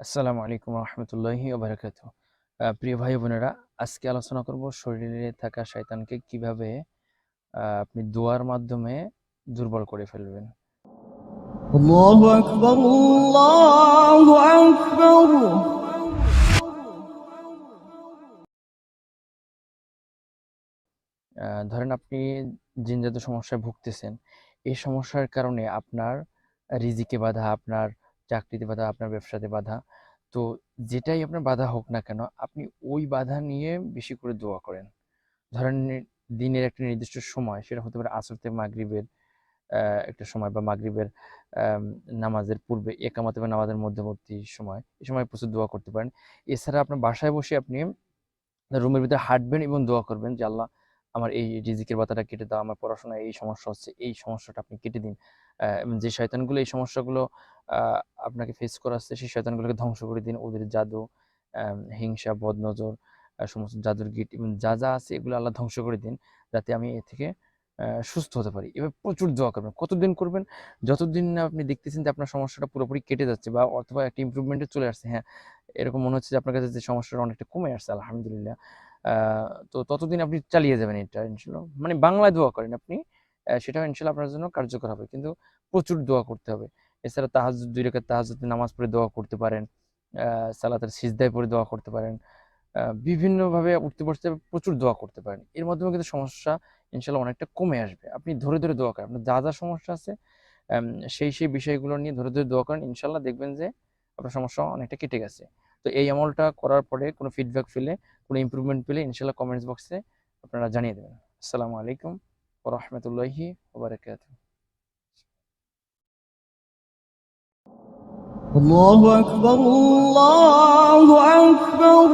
আসসালামু আলাইকুম রহমতুল্লাহি ওবরাকাত প্রিয় ভাই বোনেরা আজকে আলোচনা করব শরীরে থাকা শয়তানকে কীভাবে আপনি দোয়ার মাধ্যমে দুর্বল করে ফেলবেন। ধরেন আপনি জিনজাত সমস্যায় ভুগতেছেন। এই সমস্যার কারণে আপনার রিজিকে বাধা আপনার চাকরিতে বাধা, আপনার ব্যবসাতে বাধা। তো যেটাই আপনার বাধা হোক না কেন, আপনি ওই বাধা নিয়ে বেশি করে দোয়া করেন। ধরেন দিনের একটা নির্দিষ্ট সময়, সেটা হতে পারে আসর থেকে মাগরিবের একটা সময় বা মাগরিবের নামাজের পূর্বে, একামাতে বা নামাজের মধ্যবর্তী সময় এই সময় প্রচুর দোয়া করতে পারেন। এছাড়া আপনার বাসায় বসে আপনি রুমের ভিতরে হাঁটবেন এবং দোয়া করবেন যে, আল্লাহ আমার এই রিজিকের বাতাটা কেটে দাও, আমার পড়াশোনায় এই সমস্যা হচ্ছে, এই সমস্যাটা আপনি কেটে দিন। যে শয়তানগুলো এই সমস্যাগুলো আপনাকে ফেস করাচ্ছে, সেই শয়তানগুলোকে ধ্বংস করে দিন। ওদের জাদু হিংসা, বদনজর সমস্ত জাদুর গিট যা যা আছে এগুলো আল্লাহ ধ্বংস করে দিন, যাতে আমি এ থেকে সুস্থ হতে পারি। এবার প্রচুর দোয়া করবেন। কতদিন করবেন? যতদিন না আপনি দেখতেছেন যে আপনার সমস্যাটা পুরোপুরি কেটে যাচ্ছে বা অথবা একটা ইমপ্রুভমেন্টে চলে আসছে হ্যাঁ এরকম মনে হচ্ছে যে আপনার কাছে যে সমস্যাটা অনেকটা কমে আসছে, আলহামদুলিল্লাহ। তো ততদিন আপনি চালিয়ে যাবেন এটা ইনশাল্লাহ মানে বাংলায় দোয়া করেন আপনি আহ, সেটা ইনশাল্লাহ আপনার জন্য কার্যকর হবে। কিন্তু প্রচুর দোয়া করতে হবে। এছাড়া তাহাজ্জুদ দুই রেখাত তাহাজ্জুদে নামাজ পড়ে দোয়া করতে পারেন সালাতের সিজদায় পড়ে দোয়া করতে পারেন বিভিন্নভাবে উঠতে বসতে প্রচুর দোয়া করতে পারেন। এর মাধ্যমে কিন্তু সমস্যা ইনশাল্লাহ অনেকটা কমে আসবে। আপনি ধরে ধরে দোয়া করেন আপনার যা যা সমস্যা আছে সেই সেই বিষয়গুলো নিয়ে ধরে ধরে দোয়া করেন ইনশাল্লাহ দেখবেন যে আপনার সমস্যা অনেকটা কেটে গেছে। তো এই আমলটা করার পরে কোনো ফিডব্যাক পেলে কোনো ইমপ্রুভমেন্ট পেলে ইনশাল্লাহ কমেন্টস বক্সে আপনারা জানিয়ে দেবেন আসসালামু আলাইকুম ও রহমতুল্লাহি ওবরাকাতুহ الله أكبر الله أكبر